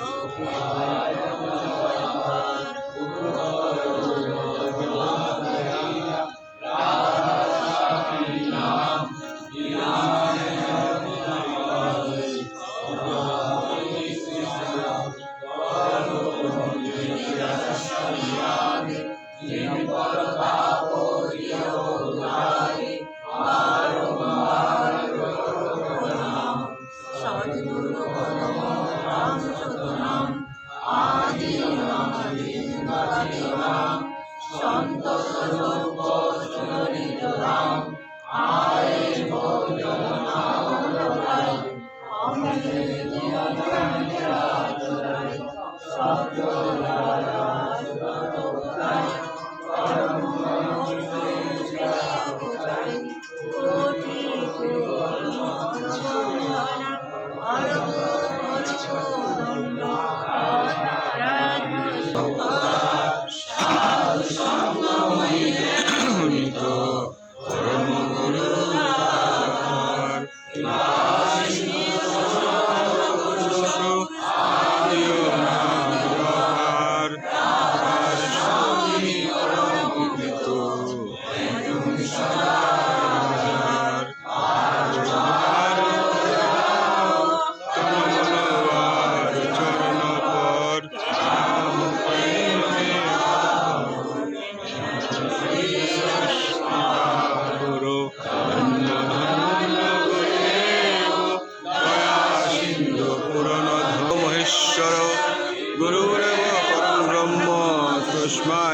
Thank you. Thank you.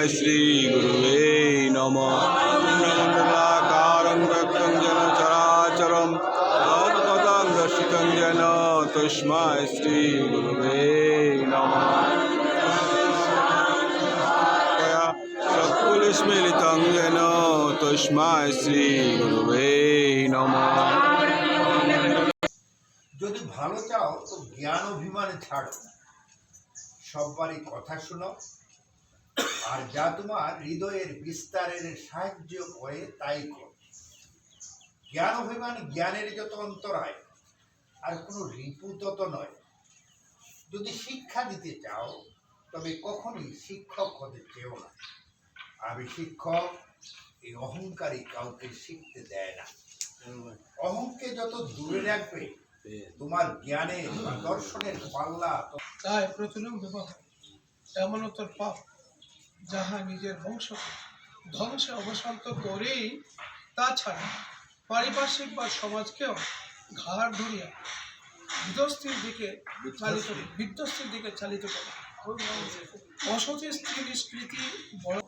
Shri গুরুবে নম মণ্ডলাকারং ব্যক্তং যেন চরাচরম তৎপদং দর্শিতং যেন তস্মাই শ্রী গুরুবে নম চক্ষুলিস্মিলিতং যেন তস্মাই শ্রী গুরুবে নম যদি ভালো চাও, তো জ্ঞান অভিমানে ছাড়ো। সববারই কথা শোনো। আর যা তোমার হৃদয়ের বিস্তারের সাহায্য করে, তাই করো। জ্ঞান অভিমান জ্ঞানের যত অন্তরায় আর কোনো রিপু তত নয়। যদি শিক্ষা দিতে চাও, তবে কখনোই শিক্ষক হতে চেও না। আমি শিক্ষক, এই অহংকারী কাউকে শিখতে দেয় না। অহংকে যত দূরে রাখবে, তোমার জ্ঞানের দর্শনের পাল্লা তাই প্রচলন বিবাহ এমনতর পাপ যাহা নিজের বংশ ধ্বংসে অবসান্ত করেই তাছাড়া পারিপার্শ্বিক বা সমাজকেও ঘাড় ধরিয়া বিধ্বস্তির দিকে চালিত বিধ্বস্তির দিকে চালিত করে। অসতী স্ত্রী নিষ্কৃতি বড়